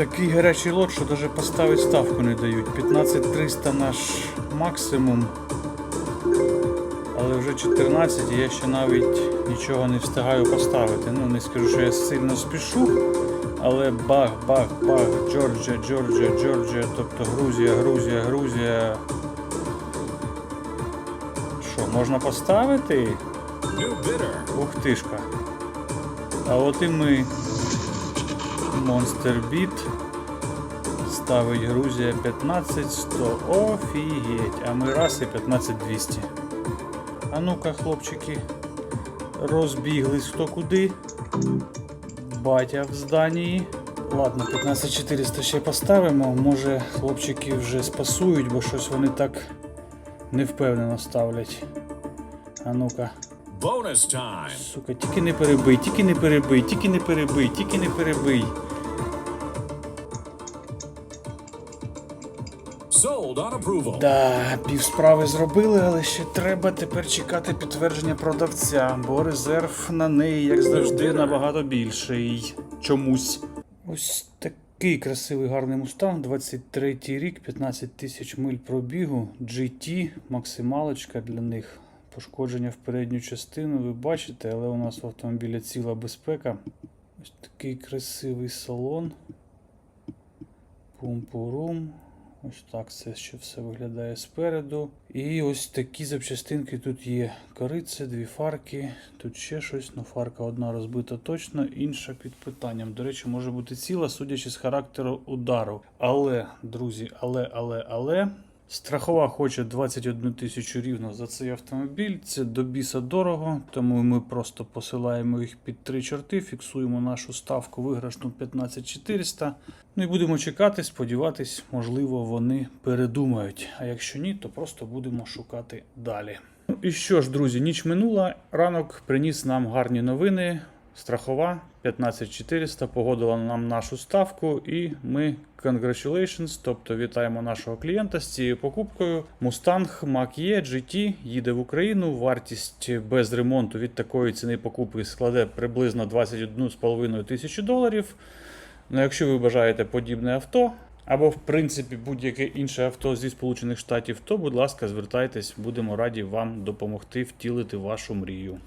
Такий гарячий лот, що навіть поставити ставку не дають. 15300 наш максимум. Але вже 14 і я ще навіть нічого не встигаю поставити. Ну, не скажу, що я сильно спішу. Але бах, бах, бах, Джорджія, Джорджія, Джорджія, тобто Грузія, Грузія, Грузія. Що, можна поставити? Ух тишка. А от і ми. Monster Beat. Ставить Грузія 15100. Офігеть. А ми раз і 15200. А ну-ка, хлопчики. Розбіглись хто куди. Батя в зданії. Ладно, 15400 ще поставимо. Може хлопчики вже спасують, бо щось вони так невпевнено ставлять. А ну-ка. Сука, тільки не перебий, тільки не перебий, тільки не перебий, тільки не перебий. Да, пів справи зробили, але ще треба тепер чекати підтвердження продавця, бо резерв на неї, як завжди, набагато більший. Чомусь. Ось такий красивий гарний мустанг, 23 рік, 15 тисяч миль пробігу, GT, максималочка для них. Пошкодження в передню частину, ви бачите, але у нас в автомобілі ціла безпека. Ось такий красивий салон. Пум-пурум. Ось так це ще все виглядає спереду. І ось такі запчастинки тут є. Кориця, дві фарки, тут ще щось, ну фарка одна розбита точно, інша під питанням. До речі, може бути ціла, судячи з характеру удару. Але, друзі, але, але, але. Страхова хоче 21 тисячу рівно за цей автомобіль. Це до біса дорого, тому ми просто посилаємо їх під три чорти, фіксуємо нашу ставку виграшну 15400. Ну і будемо чекати, сподіватись, можливо, вони передумають. А якщо ні, то просто будемо шукати далі. Ну і що ж, друзі, ніч минула. Ранок приніс нам гарні новини. Страхова 15400 погодила нам нашу ставку, і ми congratulations, тобто вітаємо нашого клієнта з цією покупкою. Mustang Mach-E GT їде в Україну. Вартість без ремонту від такої ціни покупки складе приблизно 21,5 тисячі доларів. Ну, якщо ви бажаєте подібне авто, або в принципі будь-яке інше авто зі Сполучених Штатів, то, будь ласка, звертайтесь, будемо раді вам допомогти втілити вашу мрію.